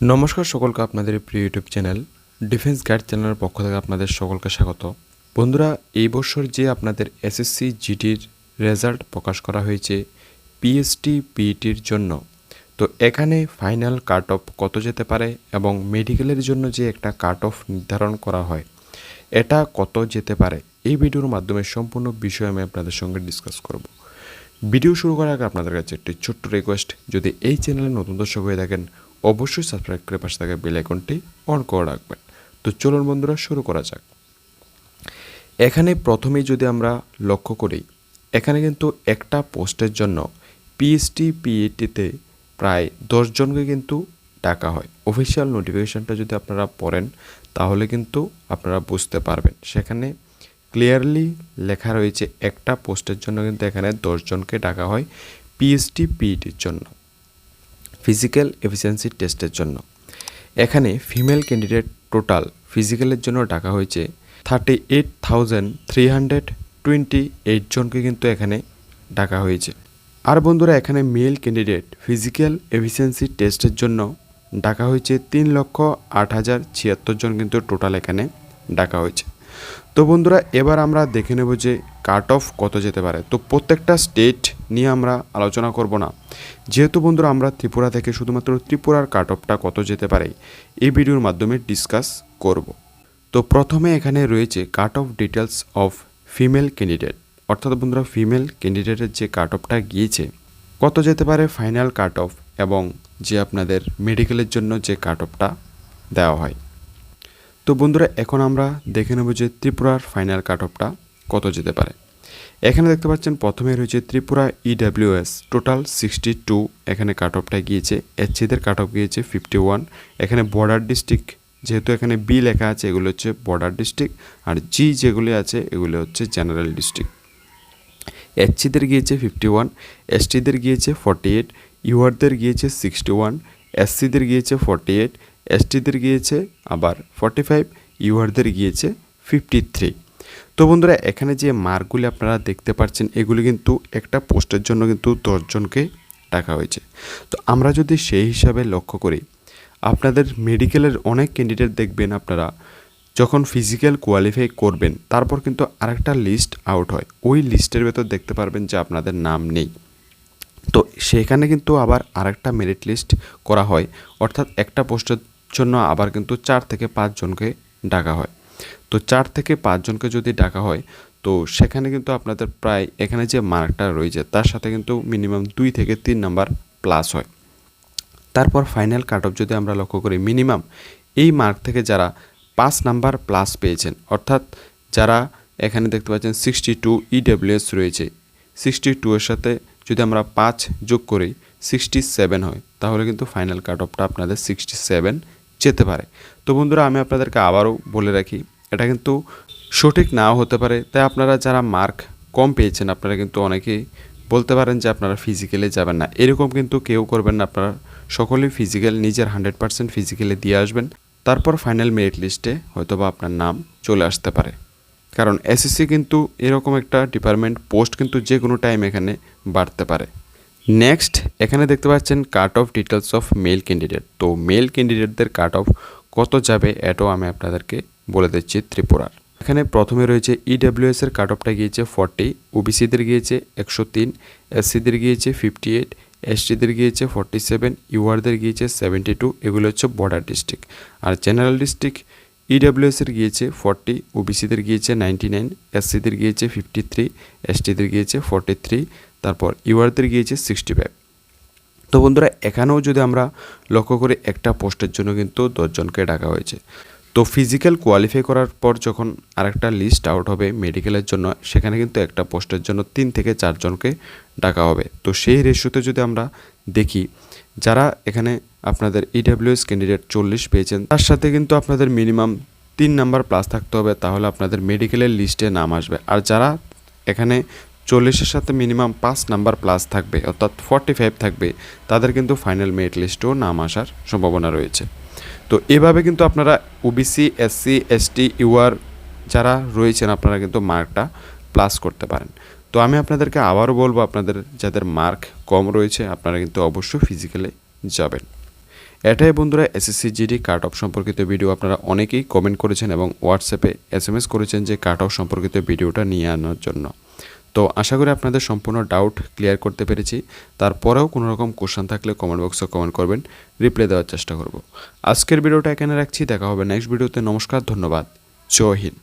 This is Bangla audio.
নমস্কার সকলকে আপনাদের প্রিয় ইউটিউব চ্যানেল ডিফেন্স গাইড চ্যানেলের পক্ষ থেকে আপনাদের সকলকে স্বাগত। বন্ধুরা, এই বছর যে আপনাদের এসএসসি জিটির রেজাল্ট প্রকাশ করা হয়েছে পিএসটি পিইটির জন্য, তো এখানে ফাইনাল কাট অফ কত যেতে পারে এবং মেডিকেলের জন্য যে একটা কাট অফ নির্ধারণ করা হয়, এটা কত যেতে পারে, এই ভিডিওর মাধ্যমে সম্পূর্ণ বিষয় আমি আপনাদের সঙ্গে ডিসকাস করব। ভিডিও শুরু করার আগে আপনাদের কাছে একটি ছোট্ট রিকোয়েস্ট যদি এই চ্যানেলে নতুন দর্শক হয়ে থাকেন অবশ্যই সাবস্ক্রাইব করে পাশে থাকা বেল আইকনটি অন করে রাখবেন। তো চলুন বন্ধুরা, শুরু করা যাক। এখানে প্রথমেই যদি আমরা লক্ষ্য করি, এখানে কিন্তু একটা পোস্টের জন্য পিএসটি পিএটিতে প্রায় দশজনকে কিন্তু ডাকা হয়। অফিসিয়াল নোটিফিকেশনটা যদি আপনারা পড়েন, তাহলে কিন্তু আপনারা বুঝতে পারবেন। সেখানে ক্লিয়ারলি লেখা রয়েছে একটা পোস্টের জন্য কিন্তু এখানে দশজনকে ডাকা হয় পিএসটি পিইটির জন্য। ফিজিক্যাল এফিসিয়েন্সি টেস্টের জন্য। এখানে ফিমেল ক্যান্ডিডেট টোটাল ফিজিক্যালের জন্য ডাকা হয়েছে thirty eight thousand three hundred twenty eight জনকে কিন্তু এখানে ডাকা হয়েছে। আর বন্ধুরা, এখানে মেল ক্যান্ডিডেট ফিজিক্যাল এফিসিয়েন্সি টেস্টের জন্য ডাকা হয়েছে তিন লক্ষ আট হাজার ছিয়াত্তর জন কিন্তু টোটাল এখানে ডাকা হয়েছে। তো বন্ধুরা, এবার আমরা দেখে নেব যে কাট অফ কত যেতে পারে। তো প্রত্যেকটা স্টেট নিয়ে আমরা আলোচনা করব না। যেহেতু বন্ধুরা, আমরা ত্রিপুরা থেকে শুধুমাত্র ত্রিপুরার কাট অফটা কত যেতে পারে, এই ভিডিওর মাধ্যমে ডিসকাস করব। তো প্রথমে এখানে রয়েছে cut off details of female candidate অর্থাৎ বন্ধুরা ফিমেল ক্যান্ডিডেটের যে কাট অফটা গিয়েছে, কত যেতে পারে ফাইনাল কাট অফ এবং যে আপনাদের মেডিকেলের জন্য যে কাট অফটা দেওয়া হয়। তো বন্ধুরা, এখন আমরা দেখে নেব যে ত্রিপুরার ফাইনাল কাট অফটা কত যেতে পারে। এখানে দেখতে পাচ্ছেন, প্রথমে রয়েছে Tripura EWS total sixty two এখানে কাট অফটা গিয়েছে এসসিদের কাট অফ গিয়েছে ফিফটি ওয়ান এখানে বর্ডার ডিস্ট্রিক্ট যেহেতু এখানে বি লেখা আছে, এগুলো হচ্ছে বর্ডার ডিস্ট্রিক্ট আর জি যেগুলি আছে, এগুলো হচ্ছে জেনারেল ডিস্ট্রিক্ট এইচসিদের গিয়েছে ফিফটি ওয়ান এসটিদের গিয়েছে ফর্টি এইট ইউআরদের গিয়েছে সিক্সটি ওয়ান এসসিদের গিয়েছে ফর্টি এইট এসটিদের গিয়েছে, আবার ফর্টি ফাইভ ইউআরদের গিয়েছে ফিফটি থ্রি তো বন্ধুরা, এখানে যে মার্কগুলি আপনারা দেখতে পাচ্ছেন, এগুলি কিন্তু একটা পোস্টের জন্য কিন্তু দশজনকে টাকা হয়েছে। তো আমরা যদি সেই হিসাবে লক্ষ্য করি, আপনাদের মেডিকেলের অনেক ক্যান্ডিডেট দেখবেন আপনারা, যখন ফিজিক্যাল কোয়ালিফাই করবেন, তারপর কিন্তু আরেকটা লিস্ট আউট হয়। ওই লিস্টের ভেতর দেখতে পারবেন যে আপনাদের নাম নেই। তো সেখানে কিন্তু আবার আরেকটা মেরিট লিস্ট করা হয়, অর্থাৎ একটা পোস্টের জন্য আবার কিন্তু চার থেকে পাঁচজনকে ডাকা হয়। তো চার থেকে পাঁচজনকে যদি ডাকা হয়, তো সেখানে কিন্তু আপনাদের প্রায় এখানে যে মার্কটা রয়েছে, তার সাথে কিন্তু মিনিমাম দুই থেকে তিন নাম্বার প্লাস হয়। তারপর ফাইনাল কাট অফ যদি আমরা লক্ষ্য করি, মিনিমাম এই মার্ক থেকে যারা পাঁচ নাম্বার প্লাস পেয়েছেন, অর্থাৎ যারা এখানে দেখতে পাচ্ছেন সিক্সটি টু ইডাব্লিউএস রয়েছে সিক্সটি টু এর সাথে যদি আমরা পাঁচ যোগ করি সিক্সটি সেভেন হয়, তাহলে কিন্তু ফাইনাল কাট অফটা আপনাদের সিক্সটি সেভেন যেতে পারে। তো বন্ধুরা, আমি আপনাদেরকে আবারও বলে রাখি, এটা কিন্তু সঠিক নাও হতে পারে। তাই আপনারা যারা মার্ক কম পেয়েছেন, আপনারা কিন্তু অনেকেই বলতে পারেন যে আপনারা ফিজিক্যালে যাবেন না। এরকম কিন্তু কেউ করবেন না, আপনারা সকলেই ফিজিক্যাল নিজের হান্ড্রেড পার্সেন্ট ফিজিক্যালে দিয়ে আসবেন। তারপর ফাইনাল মেরিট লিস্টে হয়তোবা আপনার নাম চলে আসতে পারে। কারণ এসএসসি কিন্তু এরকম একটা ডিপার্টমেন্ট পোস্ট কিন্তু যে কোনো টাইম এখানে বাড়তে পারে। নেক্সট এখানে দেখতে পাচ্ছেন cut off details of male candidate তো মেল ক্যান্ডিডেটদের কাট অফ কত যাবে এটাও আমি আপনাদেরকে বলে দিচ্ছি ত্রিপুরার। এখানে প্রথমে রয়েছে ইডাব্লিউএস এর কাট অফটা গিয়েছে ফর্টি ওবিসিদের গিয়েছে একশো তিন এসসিদের গিয়েছে ফিফটি এইট এসটিদের গিয়েছে ফর্টি সেভেন ইউআরদের গিয়েছে সেভেন্টি টু এগুলো হচ্ছে বর্ডার ডিস্ট্রিক্ট আর জেনারেল ডিস্ট্রিক্ট ইডাব্লিউএসের গিয়েছে ফর্টি ওবিসিদের গিয়েছে নাইনটি নাইন এসসিদের গিয়েছে ফিফটি থ্রি এসটিদের গিয়েছে ফর্টি থ্রি তারপর ইউআরদের গিয়েছে সিক্সটি ফাইভ তো বন্ধুরা, এখানেও যদি আমরা লক্ষ্য করি, একটা পোস্টের জন্য কিন্তু দশজনকে ডাকা হয়েছে। তো ফিজিক্যাল কোয়ালিফাই করার পর যখন আরেকটা লিস্ট আউট হবে মেডিকেলের জন্য, সেখানে কিন্তু একটা পোস্টের জন্য তিন থেকে চারজনকে ডাকা হবে। তো সেই রেশিওতে যদি আমরা দেখি, যারা এখানে আপনাদের ইডাব্লিউএস ক্যান্ডিডেট চল্লিশ পেয়েছেন, তার সাথে কিন্তু আপনাদের মিনিমাম তিন নাম্বার প্লাস থাকতে হবে, তাহলে আপনাদের মেডিকেলের লিস্টে নাম আসবে। আর যারা এখানে চল্লিশের সাথে মিনিমাম পাঁচ নাম্বার প্লাস থাকবে, অর্থাৎ ফর্টি ফাইভ থাকবে। তাদের কিন্তু ফাইনাল মেরিট লিস্টেও নাম আসার সম্ভাবনা রয়েছে। তো এভাবে কিন্তু আপনারা ওবিসি এসসি এসটি ইউআর যারা রয়েছেন, আপনারা কিন্তু মার্কটা প্লাস করতে পারেন। তো আমি আপনাদেরকে আবারও বলব, আপনাদের যাদের মার্ক কম রয়েছে, আপনারা কিন্তু অবশ্যই ফিজিক্যালে যাবেন। এটাই বন্ধুরা এসএসসি জিডি কাট অফ সম্পর্কিত ভিডিও আপনারা অনেকেই কমেন্ট করেছেন এবং হোয়াটসঅ্যাপে এস করেছেন যে কাট অফ সম্পর্কিত ভিডিওটা নিয়ে আনার জন্য। তো আশা করি আপনাদের সম্পূর্ণ ডাউট ক্লিয়ার করতে পেরেছি। তারপরেও কোনো রকম কোশ্চেন থাকলে কমেন্ট বক্সে কমেন্ট করবেন। রিপ্লাই দেওয়ার চেষ্টা করব। আজকের ভিডিওটা এখানে রাখছি। দেখা হবে নেক্সট ভিডিওতে নমস্কার, ধন্যবাদ। জয় হিন্দ।